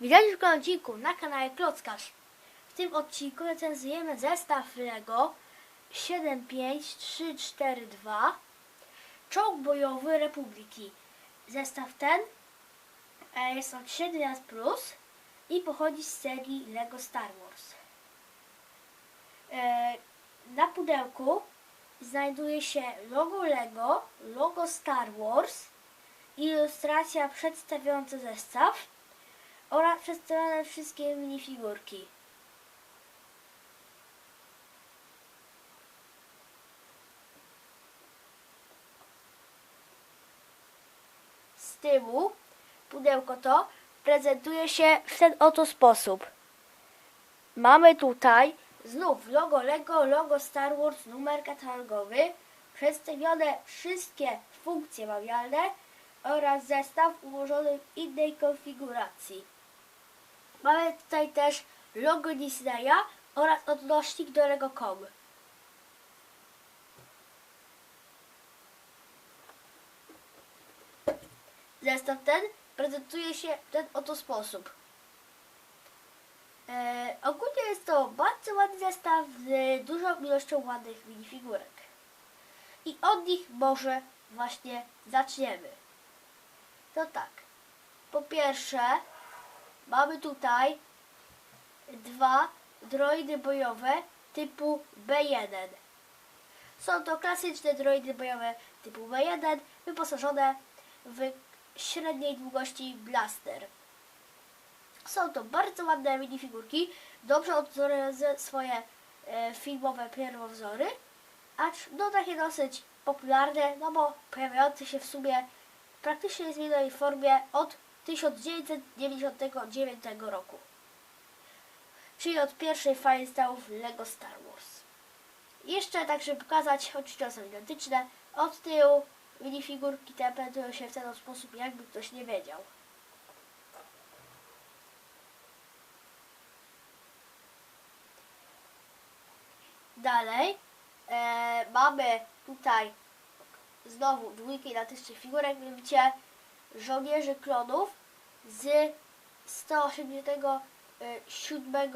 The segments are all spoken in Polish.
Witajcie w kolejnym odcinku na kanale Klockarz. W tym odcinku recenzujemy zestaw LEGO 75342 Czołg bojowy Republiki. Zestaw ten e, jest od 7 Plus i pochodzi z serii LEGO Star Wars. E, Na pudełku znajduje się logo LEGO, logo Star Wars, ilustracja przedstawiająca zestaw oraz przedstawione wszystkie minifigurki. Z tyłu pudełko to prezentuje się w ten oto sposób. Mamy tutaj znów logo Lego, logo Star Wars, numer katalogowy, przedstawione wszystkie funkcje manualne oraz zestaw ułożony w innej konfiguracji. Mamy tutaj też logo Disneya oraz odnośnik do Lego.com. Zestaw ten prezentuje się w ten oto sposób. E, ogólnie jest to bardzo ładny zestaw z dużą ilością ładnych minifigurek. I od nich może właśnie zaczniemy. To tak. Po pierwsze, mamy tutaj dwa droidy bojowe typu B1. Są to klasyczne droidy bojowe typu B1, wyposażone w średniej długości blaster. Są to bardzo ładne minifigurki, dobrze odwzorowane swoje e, filmowe pierwowzory, acz no takie dosyć popularne, no bo pojawiające się w sumie praktycznie w zmienionej formie od 1999 roku. Czyli od pierwszej fali LEGO Star Wars. Jeszcze tak, żeby pokazać, oczywiście są identyczne, od tyłu minifigurki te prezentują się w ten sposób, jakby ktoś nie wiedział. Dalej e, mamy tutaj znowu dwójkę identycznych figurek, mianowicie żołnierzy klonów z 187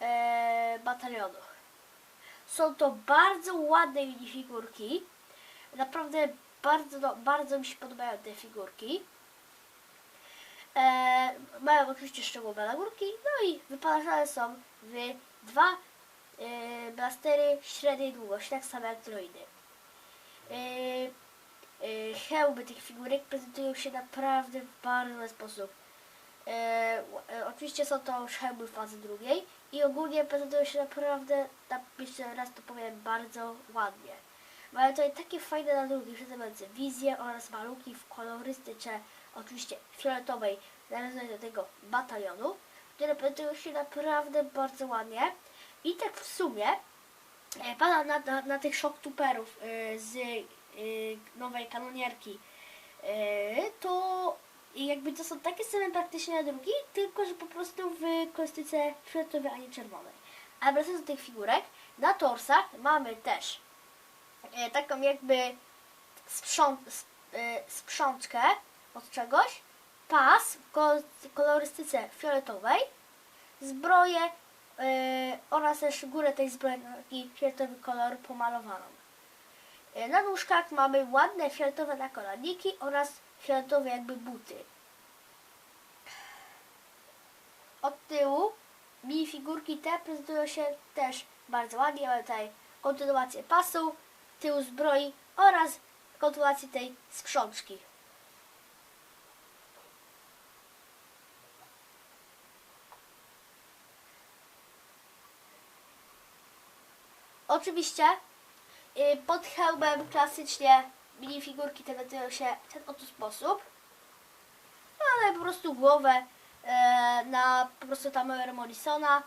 e, batalionu. Są to bardzo ładne minifigurki. Naprawdę bardzo, bardzo mi się podobają te figurki. E, mają oczywiście szczegółowe nagórki, no i wyposażone są w dwa e, blastery średniej długości, tak samo jak droidy. E, hełmy tych figurek prezentują się naprawdę w bardzo sposób. E, e, oczywiście są to już hełmy fazy drugiej i ogólnie prezentują się naprawdę, tak jeszcze raz to powiem, bardzo ładnie. Mają tutaj takie fajne nadrugi przedstawiające wizje oraz maluki w kolorystyce, oczywiście fioletowej, należnej do tego batalionu, które prezentują się naprawdę bardzo ładnie. I tak w sumie e, pada na, na, na tych shocktuperów e, z e, nowej kanonierki, e, to jakby to są takie same praktycznie nadrugi, tylko że po prostu w kolorystyce fioletowej, a nie czerwonej. A wracając do tych figurek, na torsach mamy też e, taką jakby sprząt, sp, sprzączkę od czegoś, pas w kol- kolorystyce fioletowej, zbroję oraz też górę tej zbroi fioletowy kolor pomalowaną. E, na nóżkach mamy ładne fioletowe nakoladniki oraz fioletowe jakby buty. Od tyłu minifigurki te prezentują się też bardzo ładnie. Mamy tutaj kontynuację pasu, tył zbroi oraz kontynuację tej sprzączki. Oczywiście pod hełmem klasycznie minifigurki te prezentują się w ten oto sposób. No, ale po prostu głowę e, na po prostu Tamerę Morrisona,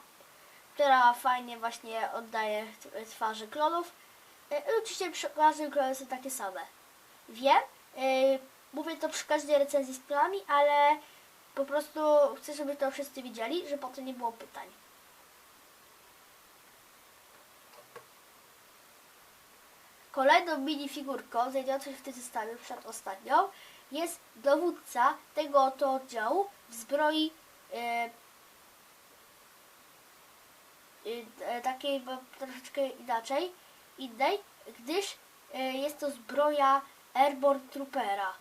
która fajnie właśnie oddaje twarzy klonów. E, i oczywiście przy każdym klony są takie same. Wiem, e, mówię to przy każdej recenzji z klonami, ale po prostu chcę, żeby to wszyscy widzieli, że potem nie było pytań. Kolejną minifigurką znajdującą się w tym zestawie przed ostatnią jest dowódca tego oto oddziału w zbroi e, y, e, takiej bo troszeczkę inaczej, innej, gdyż e, jest to zbroja Airborne Troopera.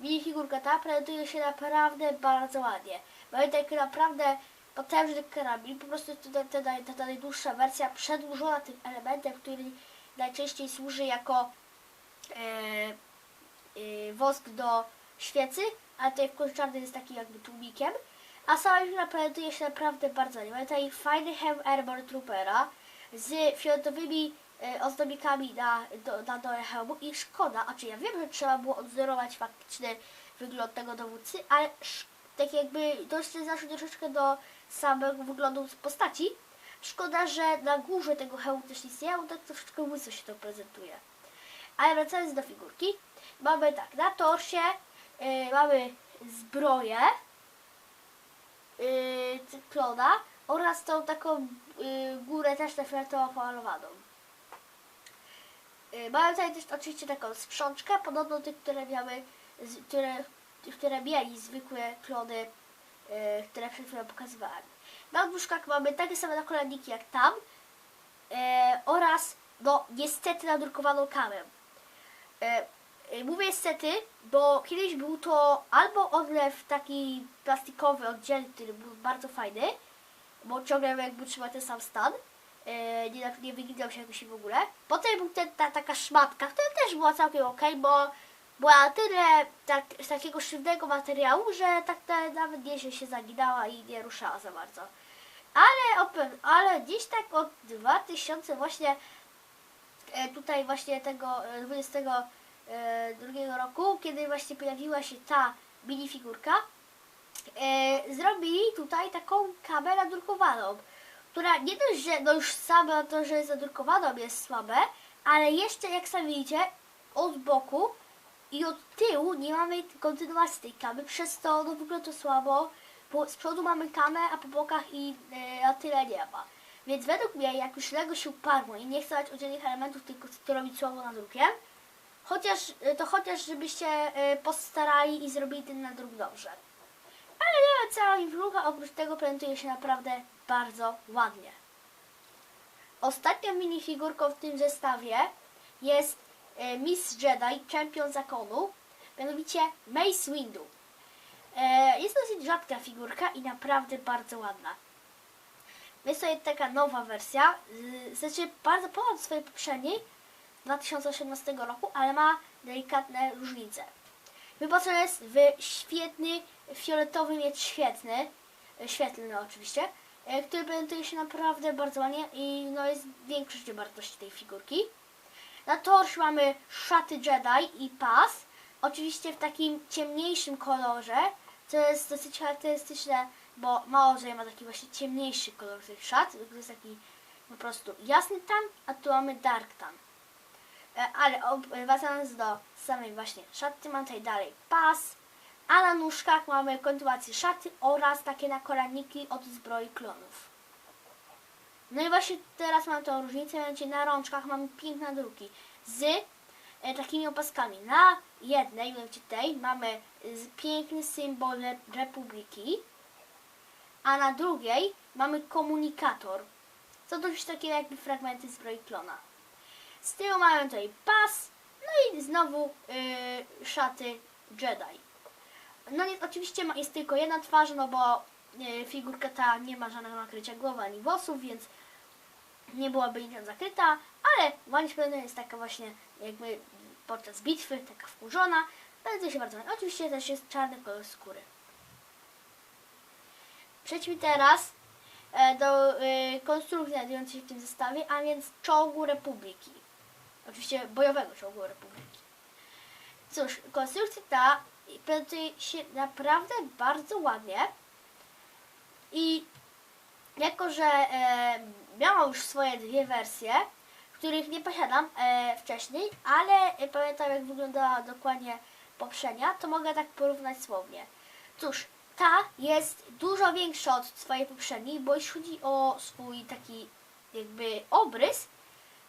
Minifigurka ta prezentuje się naprawdę bardzo ładnie. Mamy taki naprawdę potężny karabin, po prostu to ta, ta, ta najdłuższa wersja przedłużona tym elementem, który najczęściej służy jako e, e, wosk do świecy, a tutaj w kolczarny jest taki jakby tłumikiem. A sama figura prezentuje się naprawdę bardzo ładnie. Mamy tutaj fajny hełm Airborne Troopera z fioletowymi e, ozdobikami na, do, na dole hełmu i szkoda, znaczy ja wiem, że trzeba było odzorować faktyczny wygląd tego dowódcy, ale tak jakby to jeszcze zaszło troszeczkę do samego wyglądu postaci. Szkoda, że na górze tego hełmu też nie ma, tak troszeczkę łyso się to prezentuje. Ale wracając do figurki, mamy tak, na torsie y, mamy zbroję y, cyklona oraz tą taką y, górę też fioletowo pomalowaną. Y, Mamy tutaj też oczywiście taką sprzączkę, podobno tych, które miały, z, które, które mieli zwykłe klony, y, które przed chwilą pokazywałem. Na brzuszkach mamy takie same nakładniki jak tam y, oraz no niestety nadrukowaną kamę. E, e, Mówię niestety, bo kiedyś był to albo odlew taki plastikowy, oddzielny, który był bardzo fajny, bo ciągle jakby trzymał ten sam stan, e, nie, nie wyginał się jakoś w ogóle. Potem był ten, ta, taka szmatka, która też była całkiem ok, bo była tyle tak, z takiego sztywnego materiału, że tak na- nawet nie się, zaginała i nie ruszała za bardzo. Ale, ale gdzieś tak od 2000 właśnie e, tutaj właśnie tego e, 22 roku, kiedy właśnie pojawiła się ta minifigurka, e, zrobili tutaj taką kamerę nadrukowaną, która nie dość, że no już sama to, że jest nadrukowaną jest słabe, ale jeszcze jak sami widzicie, od boku i od tyłu nie mamy kontynuacji tej kamy, przez to no wygląda to słabo, bo z przodu mamy kamę, a po bokach i e, na tyle nie ma. Więc według mnie, jak już Lego się uparło i nie chce dać oddzielnych elementów, tylko chce robić słabo nadrukiem, chociaż, e, to chociaż żebyście e, postarali i zrobili ten nadruk dobrze. Ale nawet cała influcha oprócz tego prezentuje się naprawdę bardzo ładnie. Ostatnią minifigurką w tym zestawie jest Miss Jedi, czempion zakonu, mianowicie Mace Windu. E, jest dosyć rzadka figurka i naprawdę bardzo ładna. Jest to taka nowa wersja, znaczy bardzo ponad swojej poprzedniej 2018 roku, ale ma delikatne różnice. Wyposażony jest w świetny, fioletowy miecz świetny, e, świetlny no, oczywiście, e, który prezentuje się naprawdę bardzo ładnie i no, jest większość wartości tej figurki. Na torsz mamy szaty Jedi i pas, oczywiście w takim ciemniejszym kolorze, co jest dosyć charakterystyczne, bo mało że ma taki właśnie ciemniejszy kolor tych szat, to jest taki po prostu jasny tan, a tu mamy dark tan. E, Ale wracając do samej właśnie szaty, mam tutaj dalej pas, a na nóżkach mamy kontynuację szaty oraz takie nakolaniki od zbroi klonów. No i właśnie teraz mam tą różnicę, mianowicie na rączkach mamy piękne druki z e, takimi opaskami. Na jednej, mianowicie tej, mamy z, piękny symbol Re- Republiki, a na drugiej mamy komunikator. Co to już takie jakby fragmenty zbroi klona. Z tyłu mamy tutaj pas, no i znowu yy, szaty Jedi. No nie, oczywiście jest tylko jedna twarz, no bo figurka ta nie ma żadnego nakrycia głowy ani włosów, więc nie byłaby niczym zakryta, ale pewna jest taka właśnie jakby podczas bitwy, taka wkurzona, prezentuje się bardzo. Oczywiście też jest czarny kolor skóry. Przejdźmy teraz e, do e, konstrukcji znajdującej się w tym zestawie, a więc czołgu Republiki. Oczywiście bojowego czołgu Republiki. Cóż, konstrukcja ta prezentuje się naprawdę bardzo ładnie i jako, że e, miałam już swoje dwie wersje, których nie posiadam e, wcześniej, ale pamiętam jak wyglądała dokładnie poprzednia, to mogę tak porównać słownie. Cóż, ta jest dużo większa od swojej poprzedniej, bo jeśli chodzi o swój taki jakby obrys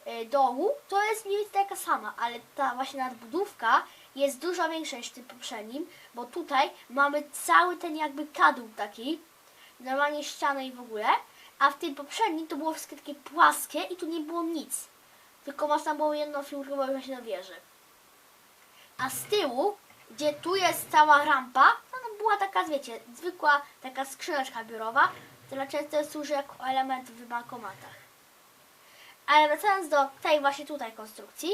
e, dołu, to jest mniej więcej taka sama, ale ta właśnie nadbudówka jest dużo większe niż tym poprzednim, bo tutaj mamy cały ten jakby kadłub taki, normalnie ścianę i w ogóle, a w tym poprzednim to było wszystkie takie płaskie i tu nie było nic. Tylko można było jedną figurkę włożyć na wieży. A z tyłu, gdzie tu jest cała rampa, to no była taka, wiecie, zwykła taka skrzyneczka biurowa, która często służy jako element w bankomatach. Ale wracając do tej właśnie tutaj konstrukcji,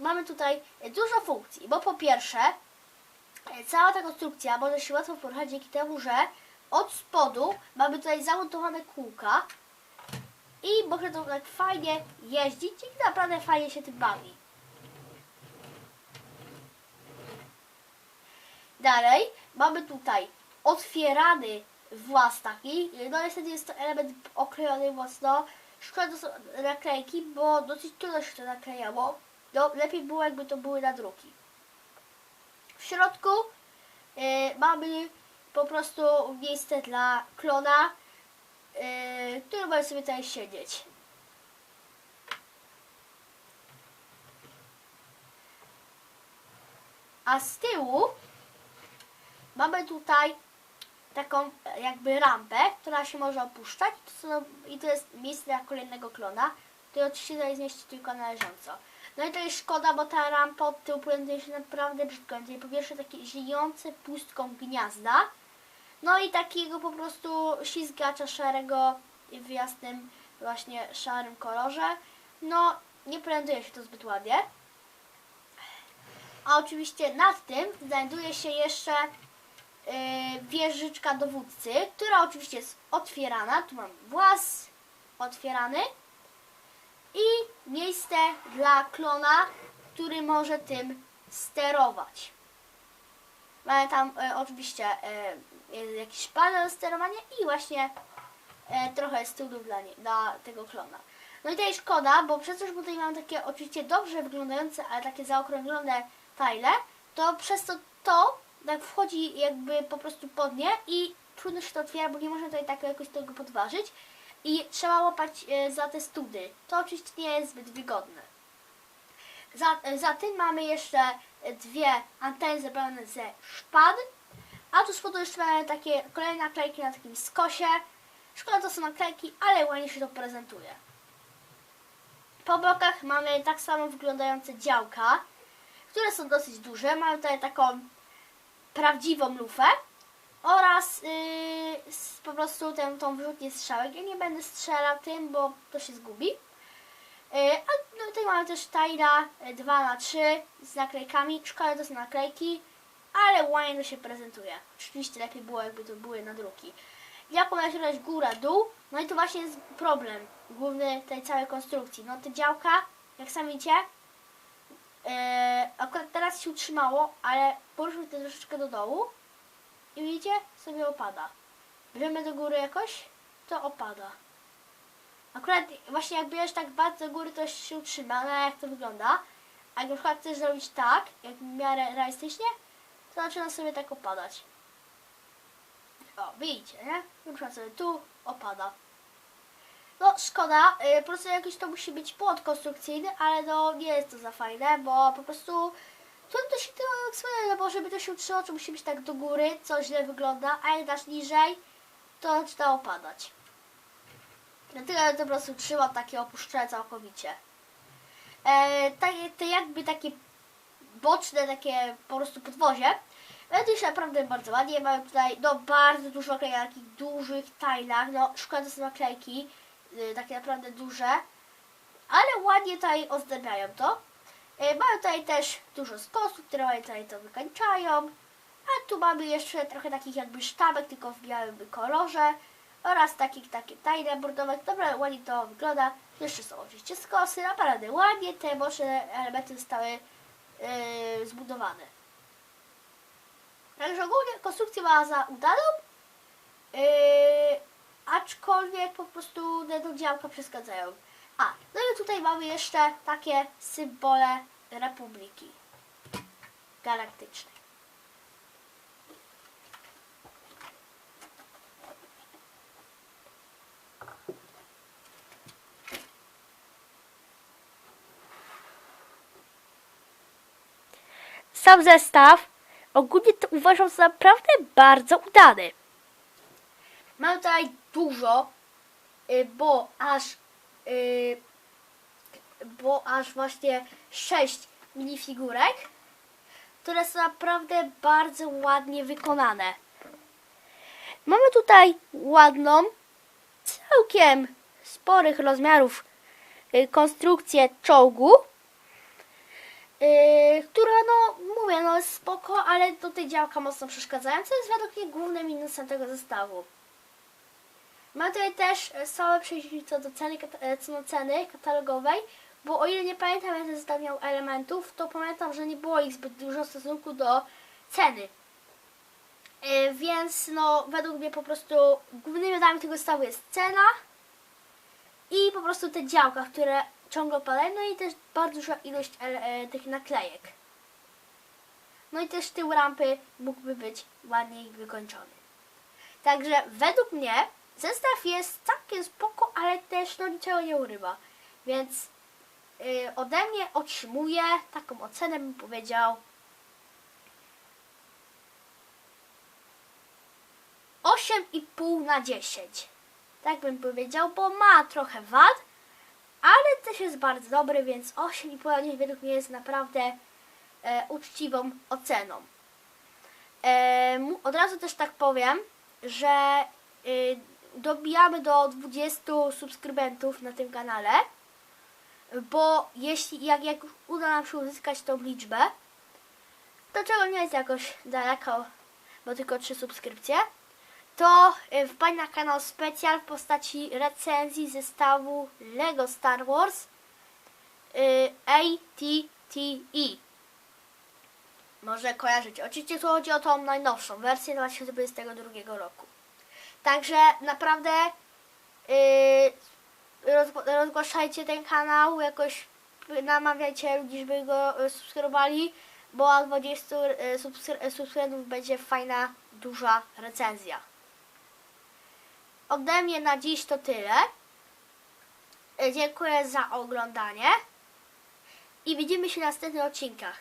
mamy tutaj dużo funkcji, bo po pierwsze, e, cała ta konstrukcja może się łatwo poruszać dzięki temu, że od spodu mamy tutaj zamontowane kółka i można to tak fajnie jeździć i naprawdę fajnie się tym bawi. Dalej mamy tutaj otwierany włas taki. No niestety jest to element oklejony mocno. Szkoda to są naklejki, bo dosyć trudno się to naklejało. No, lepiej było jakby to były nadruki. W środku e, mamy po prostu miejsce dla klona, e, który może sobie tutaj siedzieć. A z tyłu mamy tutaj taką jakby rampę, która się może opuszczać i to, są, i to jest miejsce dla kolejnego klona, który oczywiście tutaj zmieści tylko należąco. No i to jest szkoda, bo ta rampa od tyłu prezentuje się naprawdę brzydko. Tutaj po pierwsze takie ziejące pustką gniazda, no i takiego po prostu ślizgacza szarego w jasnym właśnie szarym kolorze. No, nie prezentuje się to zbyt ładnie. A oczywiście nad tym znajduje się jeszcze yy, wieżyczka dowódcy, która oczywiście jest otwierana. Tu mam włas otwierany i miejsce dla klona, który może tym sterować. Mamy tam e, oczywiście e, jakiś panel sterowania i właśnie e, trochę studów dla, nie, dla tego klona. No i tutaj szkoda, bo przez to, że tutaj mam takie oczywiście dobrze wyglądające, ale takie zaokrąglone tile, to przez to to tak wchodzi jakby po prostu pod nie i trudno się to otwiera, bo nie można tutaj tak jakoś tego podważyć i trzeba łapać e, za te study. To oczywiście nie jest zbyt wygodne. Za, e, za tym mamy jeszcze dwie anteny zrobione ze szpad, a tu z spodu jeszcze mamy takie kolejne naklejki na takim skosie. Szkoda to są naklejki, ale ładnie się to prezentuje. Po bokach mamy tak samo wyglądające działka, które są dosyć duże. Mamy tutaj taką prawdziwą lufę oraz yy, po prostu tę, tą wyrzutnię strzałek. Ja nie będę strzelał tym, bo to się zgubi. Yy, a no, tutaj mamy też Tyra 2 na 3 z naklejkami. Szkoda to są naklejki, ale ładnie to się prezentuje. Oczywiście lepiej było, jakby to były nadruki. Jak ma się góra, dół, no i to właśnie jest problem główny tej całej konstrukcji. No te działka, jak sami widzicie, yy, akurat teraz się utrzymało, ale poruszmy to troszeczkę do dołu i widzicie, sobie opada. Bierzemy do góry jakoś, to opada. Akurat właśnie jak bierzesz tak bardzo do góry, to się utrzyma, no jak to wygląda. A jak na przykład chcesz zrobić tak, jak w miarę realistycznie, to zaczyna sobie tak opadać. O, widzicie, nie? Przykład sobie tu opada. No szkoda, yy, po prostu jakiś to musi być płot konstrukcyjny, ale no nie jest to za fajne, bo po prostu trudno się tego eksponować, no bo żeby to się utrzymało, to musi być tak do góry, co źle wygląda, a jak dasz niżej, to zaczyna opadać. Dlatego ja to po prostu trzyma takie opuszczone całkowicie. E, takie, te jakby takie boczne, takie po prostu podwozie. To już naprawdę bardzo ładnie. Mamy tutaj no, bardzo dużo naklejek na takich dużych tajlach. No, szkoda to są naklejki, y, takie naprawdę duże. Ale ładnie tutaj ozdabiają to. E, mamy tutaj też dużo skosów, które ładnie tutaj to wykańczają. A tu mamy jeszcze trochę takich jakby sztabek, tylko w białym kolorze. Oraz takich takie tajne bordowe. Dobra, ładnie to wygląda. Jeszcze są oczywiście skosy. Naprawdę ładnie te boczne elementy zostały yy, zbudowane. Także ogólnie konstrukcja była za udaną. Yy, aczkolwiek po prostu te działka przeszkadzają. A, no i tutaj mamy jeszcze takie symbole Republiki Galaktycznej. sam zestaw ogólnie to uważam za naprawdę bardzo udany. Mam tutaj dużo, y, bo aż bo aż właśnie 6 minifigurek, które są naprawdę bardzo ładnie wykonane. Mamy tutaj ładną, całkiem sporych rozmiarów y, konstrukcję czołgu, y, która no, mówię, no jest spoko, ale do tej działka mocno przeszkadzają, co jest według mnie głównym minusem tego zestawu. Mam tutaj też e, stałe przejście co do ceny, e, co do ceny katalogowej, bo o ile nie pamiętam jak ten zestaw miał elementów, to pamiętam, że nie było ich zbyt dużo w stosunku do ceny. E, Więc no według mnie po prostu głównymi rodami tego zestawu jest cena i po prostu te działka, które ciągle padają, no i też bardzo duża ilość tych naklejek. No i też tył rampy mógłby być ładniej wykończony. Także według mnie zestaw jest całkiem spoko, ale też no niczego nie urywa. Więc yy, ode mnie otrzymuje taką ocenę bym powiedział 8,5 na 10. Tak bym powiedział, bo ma trochę wad, ale też jest bardzo dobry, więc 8,5 na 10 według mnie jest naprawdę e, uczciwą oceną. E, od razu też tak powiem, że y, dobijamy do 20 subskrybentów na tym kanale, bo jeśli jak, jak uda nam się uzyskać tą liczbę, to czego nie jest jakoś daleko, bo tylko 3 subskrypcje, to y, wpadź na kanał specjal w postaci recenzji zestawu LEGO Star Wars ATTE. Może kojarzyć. Oczywiście tu chodzi o tą najnowszą wersję 2022 roku. Także naprawdę yy, rozg- rozgłaszajcie ten kanał, jakoś namawiajcie ludzi, żeby go y, subskrybowali, bo od 20 y, subskry- y, subskrybentów będzie fajna, duża recenzja. Ode mnie na dziś to tyle. Dziękuję za oglądanie i widzimy się w następnych odcinkach.